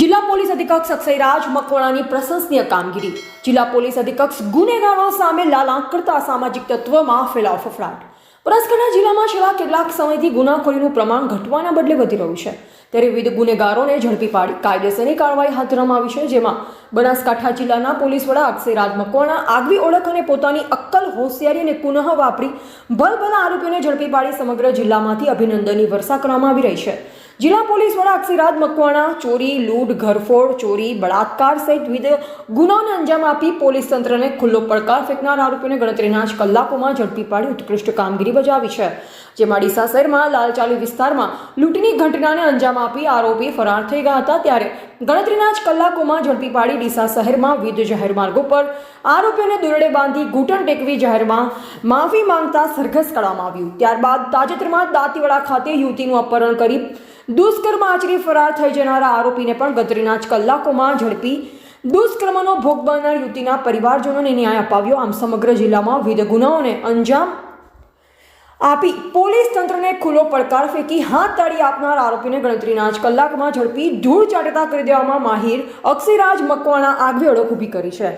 જિલ્લા પોલીસ અધિક્ષક અક્ષયરાજ મકવાણાની પ્રશંસનીય કામગીરી. જિલ્લા પોલીસ અધિક્ષક ગુનેગારો સામે લાલાંક કરતા સામાજિક તત્વમાં ફેલાવ ફફડાટ. બનાસકાંઠા જિલ્લામાં છેલ્લા કેટલાક સમયથી ગુનાખોરીનું પ્રમાણ ઘટવાના બદલે વધી રહ્યું છે. ત્યારે વિવિધ ગુનેગારોને ઝડપી પાડી કાયદેસરની કાર્યવાહી હાથ ધરવામાં આવી છે, જેમાં બનાસકાંઠા જિલ્લાના પોલીસ વડા અક્ષયરાજ મકવાણા આગવી ઓળખ અને પોતાની અક્કલ હોશિયારી અને પુનઃ વાપરી ભલભલા આરોપીઓને ઝડપી પાડી સમગ્ર જિલ્લામાંથી અભિનંદનની વર્ષા કરવામાં આવી રહી છે. જિલ્લા પોલીસ વડા અક્ષયરાજ મકવાણા ચોરી, લૂંટ, ઘરફોડ, ચોરી, બળાત્કાર સહિત વિવિધ ગુનાઓને અંજામ આપી પોલીસ તંત્રને ખુલ્લો પડકાર ફેંકનાર આરોપીઓને ગણતરીના જ કલાકોમાં ઝડપી પાડી ઉત્કૃષ્ટ કામગીરી બજાવી છે. જેમાં ડીસા શહેરમાં લાલચાલી વિસ્તારમાં લૂંટની ઘટનાને અંજામ આપી આરોપી ફરાર થઈ ગયા હતા ત્યારે ગણતરીના જ કલાકોમાં ઝડપી પાડી ડીસા શહેરમાં વિવિધ જાહેર માર્ગો પર આરોપીઓને દોરડે બાંધી ઘૂંટણ ટેકવી જાહેરમાં માફી માંગતા સરઘસ કરવામાં આવ્યું. ત્યારબાદ તાજેતરમાં દાંતીવાડા ખાતે યુવતીનું અપહરણ કરી દુષ્કર્મ આચરી ફરાર થઈ જનારા આરોપીને પણ ગણતરીના જ કલાકોમાં ઝડપી દુષ્કર્મનો ભોગ બનનાર યુવતીના પરિવારજનોને ન્યાય અપાવ્યો. આમ સમગ્ર જિલ્લામાં વિવિધ ગુનાઓને અંજામ આપી પોલીસ તંત્રને ખુલ્લો પડકાર ફેંકી હાથ તાળી આપનાર આરોપીને ગણતરીના જ કલાકમાં ઝડપી ધૂળ ચાટતા કરી દેવામાં માહિર અક્ષયરાજ મકવાણા આગવી ઓળખ ઊભી કરી છે.